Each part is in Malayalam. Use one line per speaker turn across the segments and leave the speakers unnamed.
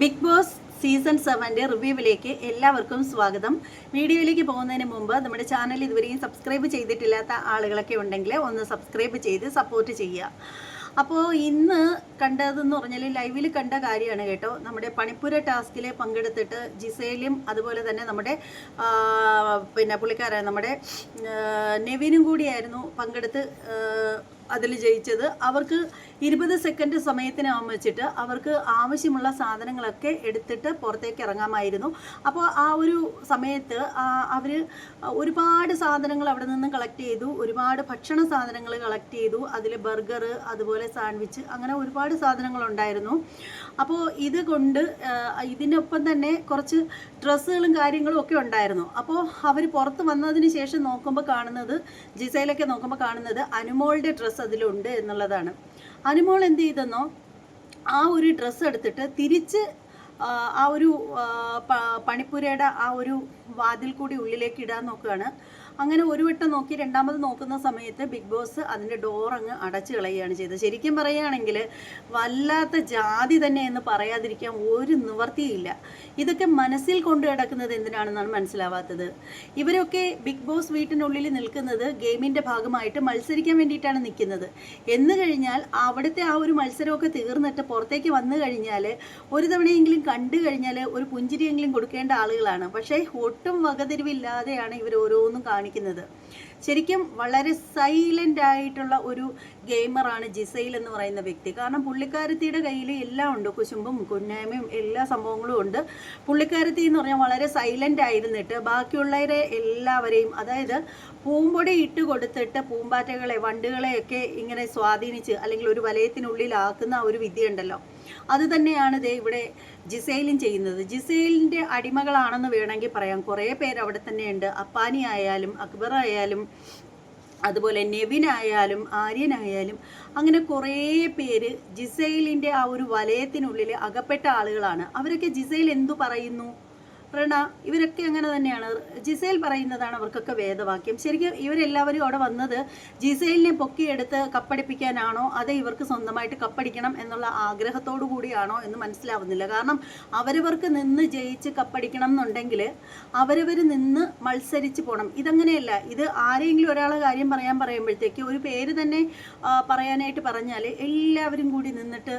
ബിഗ് ബോസ് സീസൺ സെവന്റെ റിവ്യൂവിലേക്ക് എല്ലാവർക്കും സ്വാഗതം. വീഡിയോയിലേക്ക് പോകുന്നതിന് മുമ്പ് നമ്മുടെ ചാനൽ ഇതുവരെയും സബ്സ്ക്രൈബ് ചെയ്തിട്ടില്ലാത്ത ആളുകളൊക്കെ ഉണ്ടെങ്കിൽ ഒന്ന് സബ്സ്ക്രൈബ് ചെയ്ത് സപ്പോർട്ട് ചെയ്യുക. അപ്പോൾ ഇന്ന് കണ്ടതെന്ന് പറഞ്ഞാൽ ലൈവിൽ കണ്ട കാര്യമാണ് കേട്ടോ. നമ്മുടെ പണിപ്പുര ടാസ്കിൽ പങ്കെടുത്തിട്ട് ജിസേലും അതുപോലെ തന്നെ നമ്മുടെ പിന്നെ പുള്ളിക്കാരായ നമ്മുടെ നെവിനും കൂടിയായിരുന്നു പങ്കെടുത്ത് അതിൽ ജയിച്ചത്. അവർക്ക് ഇരുപത് സെക്കൻഡ് സമയത്തിന് വെച്ചിട്ട് അവർക്ക് ആവശ്യമുള്ള സാധനങ്ങളൊക്കെ എടുത്തിട്ട് പുറത്തേക്ക് ഇറങ്ങാമായിരുന്നു. അപ്പോൾ ആ ഒരു സമയത്ത് അവർ ഒരുപാട് സാധനങ്ങൾ അവിടെ നിന്ന് കളക്ട് ചെയ്തു. ഒരുപാട് ഭക്ഷണ സാധനങ്ങൾ കളക്ട് ചെയ്തു. അതിൽ ബർഗർ അതുപോലെ സാൻഡ്വിച്ച് അങ്ങനെ ഒരുപാട് സാധനങ്ങളുണ്ടായിരുന്നു അപ്പോൾ ഇത് കൊണ്ട് ഇതിനൊപ്പം തന്നെ കുറച്ച് ഡ്രസ്സുകളും കാര്യങ്ങളും ഒക്കെ ഉണ്ടായിരുന്നു. അപ്പോൾ അവർ പുറത്ത് വന്നതിന് ശേഷം നോക്കുമ്പോൾ കാണുന്നത് ജിസയിലൊക്കെ നോക്കുമ്പോൾ കാണുന്നത് അനുമോളുടെ ഡ്രസ്സ് അതിലുണ്ട് എന്നുള്ളതാണ്. അനുമോൾ എന്ത് ചെയ്തെന്നോ ആ ഒരു ഡ്രസ്സ് എടുത്തിട്ട് തിരിച്ച് ആ ഒരു പണിപ്പുരയുടെ ആ ഒരു വാതിൽ കൂടി ഉള്ളിലേക്ക് ഇടാൻ നോക്കുകയാണ്. അങ്ങനെ ഒരു വട്ടം നോക്കി രണ്ടാമത് നോക്കുന്ന സമയത്ത് ബിഗ് ബോസ് അതിന്റെ ഡോർ അങ്ങ് അടച്ചു കളയുകയാണ് ചെയ്തത്. ശരിക്കും പറയുകയാണെങ്കിൽ വല്ലാത്ത ജാതി തന്നെ എന്ന് പറയാതിരിക്കാൻ ഒരു നിവർത്തിയില്ല ഇതൊക്കെ മനസ്സിൽ കൊണ്ടു കിടക്കുന്നത് എന്തിനാണെന്നാണ് മനസ്സിലാവാത്തത്. ഇവരൊക്കെ ബിഗ് ബോസ് വീട്ടിനുള്ളിൽ നിൽക്കുന്നത് ഗെയിമിന്റെ ഭാഗമായിട്ട് മത്സരിക്കാൻ വേണ്ടിയിട്ടാണ് നിൽക്കുന്നത്. എന്ന് കഴിഞ്ഞാൽ അവിടുത്തെ ആ ഒരു മത്സരമൊക്കെ തീർന്നിട്ട് പുറത്തേക്ക് വന്നു കഴിഞ്ഞാൽ ഒരു തവണയെങ്കിലും കണ്ടു കഴിഞ്ഞാൽ ഒരു പുഞ്ചിരിയെങ്കിലും കൊടുക്കേണ്ട ആളുകളാണ്. പക്ഷേ ഒട്ടും വകതിരിവില്ലാതെയാണ് ഇവർ ഓരോന്നും കാണിക്കുന്നത്. ശരിക്കും വളരെ സൈലന്റ് ആയിട്ടുള്ള ഒരു ഗെയിമറാണ് ജിസൈൽ എന്ന് പറയുന്ന വ്യക്തി. കാരണം പുള്ളിക്കാരത്തിയുടെ കയ്യിൽ എല്ലാം ഉണ്ട്. കുശുമ്പും കുന്നായ്മയും എല്ലാ സംഭവങ്ങളും ഉണ്ട്. പുള്ളിക്കാരത്തി എന്ന് പറഞ്ഞാൽ വളരെ സൈലന്റ് ആയിരുന്നിട്ട് ബാക്കിയുള്ളവരെ എല്ലാവരെയും അതായത് പൂമ്പൊടി ഇട്ട് കൊടുത്തിട്ട് പൂമ്പാറ്റകളെ വണ്ടുകളെയൊക്കെ ഇങ്ങനെ സ്വാധീനിച്ച് അല്ലെങ്കിൽ ഒരു വലയത്തിനുള്ളിലാക്കുന്ന ഒരു വിദ്യയുണ്ടല്ലോ അത് തന്നെയാണ് ദേ ഇവിടെ ജിസൈലും ചെയ്യുന്നത്. ജിസൈലിന്റെ അടിമകളാണെന്ന് വേണമെങ്കിൽ പറയാം. കുറേ പേര് അവിടെ തന്നെയുണ്ട്. അപ്പാനി ആയാലും അക്ബർ ആയാലും അതുപോലെ നെവിനായാലും ആര്യനായാലും അങ്ങനെ കുറേ പേര് ജിസൈലിന്റെ ആ ഒരു വലയത്തിനുള്ളിൽ അകപ്പെട്ട ആളുകളാണ്. അവരൊക്കെ ജിസൈൽ എന്തു പറയുന്നു? പ്രണ ഇവരൊക്കെ അങ്ങനെ തന്നെയാണ്. ജിസൈൽ പറയുന്നതാണ് അവർക്കൊക്കെ വേദവാക്യം. ശരിക്കും ഇവരെല്ലാവരും അവിടെ വന്നത് ജിസൈലിനെ പൊക്കിയെടുത്ത് കപ്പടിപ്പിക്കാനാണോ അത് ഇവർക്ക് സ്വന്തമായിട്ട് കപ്പടിക്കണം എന്നുള്ള ആഗ്രഹത്തോടു കൂടിയാണോ എന്ന് മനസ്സിലാവുന്നില്ല. കാരണം അവരവർക്ക് നിന്ന് ജയിച്ച് കപ്പടിക്കണം എന്നുണ്ടെങ്കിൽ അവരവർ നിന്ന് മത്സരിച്ച് പോകണം ഇതങ്ങനെയല്ല. ഇത് ആരെങ്കിലും ഒരാളെ കാര്യം പറയാൻ പറയുമ്പോഴത്തേക്ക് ഒരു പേര് തന്നെ പറയാനായിട്ട് പറഞ്ഞാൽ എല്ലാവരും കൂടി നിന്നിട്ട്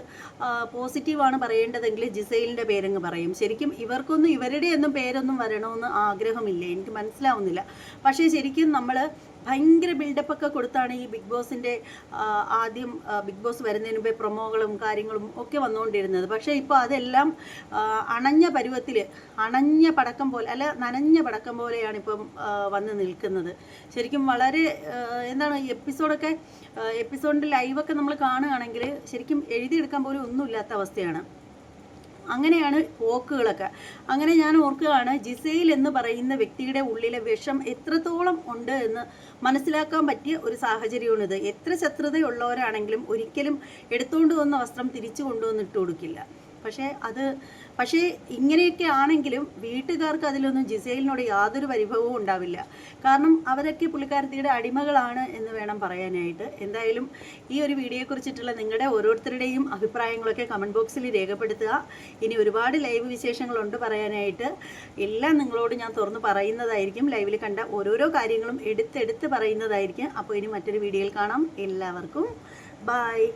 പോസിറ്റീവാണ് പറയേണ്ടതെങ്കിൽ ജിസൈലിന്റെ പേരങ്ങ് പറയും. ശരിക്കും ഇവർക്കൊന്നും ഇവരുടെ ഒന്നും പേരൊന്നും വരണമെന്ന് ആഗ്രഹമില്ല? എനിക്ക് മനസ്സിലാവുന്നില്ല. പക്ഷേ ശരിക്കും നമ്മൾ ഭയങ്കര ബിൽഡപ്പ് ഒക്കെ കൊടുത്താണ് ഈ ബിഗ് ബോസിന്റെ ആദ്യം ബിഗ് ബോസ് വരുന്നതിന് മുമ്പേ പ്രൊമോകളും കാര്യങ്ങളും ഒക്കെ വന്നുകൊണ്ടിരുന്നത്. പക്ഷേ ഇപ്പോൾ അതെല്ലാം അണഞ്ഞ പരുവത്തിൽ അണഞ്ഞ പടക്കം പോലെ അല്ല നനഞ്ഞ പടക്കം പോലെയാണ് ഇപ്പം വന്ന് നിൽക്കുന്നത്. ശരിക്കും വളരെ എന്താണ് എപ്പിസോഡൊക്കെ എപ്പിസോഡിന്റെ ലൈവൊക്കെ നമ്മൾ കാണുകയാണെങ്കിൽ ശരിക്കും എഴുതിയെടുക്കാൻ പോലും ഒന്നുമില്ലാത്ത അവസ്ഥയാണ്. അങ്ങനെയാണ് പോക്കുകളൊക്കെ. അങ്ങനെ ഞാൻ ഓർക്കുകയാണ് ജിസൈൽ എന്ന് പറയുന്ന വ്യക്തിയുടെ ഉള്ളിലെ വിഷം എത്രത്തോളം ഉണ്ട് എന്ന് മനസ്സിലാക്കാൻ പറ്റിയ ഒരു സാഹചര്യമാണിത്. എത്ര ശത്രുതയുള്ളവരാണെങ്കിലും ഒരിക്കലും എടുത്തുകൊണ്ട് വന്ന വസ്ത്രം തിരിച്ചു കൊണ്ടുവന്നിട്ട് കൊടുക്കില്ല. പക്ഷേ അത് പക്ഷേ ഇങ്ങനെയൊക്കെ ആണെങ്കിലും വീട്ടുകാർക്ക് അതിലൊന്നും ജിസൈലിനോട് യാതൊരു പരിഭവവും ഉണ്ടാവില്ല. കാരണം അവരൊക്കെ പുള്ളിക്കാരത്തിയുടെ അടിമകളാണ് എന്ന് വേണം പറയാനായിട്ട്. എന്തായാലും ഈ ഒരു വീഡിയോയെക്കുറിച്ചിട്ടുള്ള നിങ്ങളുടെ ഓരോരുത്തരുടെയും അഭിപ്രായങ്ങളൊക്കെ കമന്റ് ബോക്സിൽ രേഖപ്പെടുത്തുക. ഇനി ഒരുപാട് ലൈവ് വിശേഷങ്ങളുണ്ട് പറയാനായിട്ട്. എല്ലാം നിങ്ങളോട് ഞാൻ തുറന്ന് പറയുന്നതായിരിക്കും. ലൈവിൽ കണ്ട ഓരോരോ കാര്യങ്ങളും എടുത്തെടുത്ത് പറയുന്നതായിരിക്കും. അപ്പോൾ ഇനി മറ്റൊരു വീഡിയോയിൽ കാണാം. എല്ലാവർക്കും ബായ്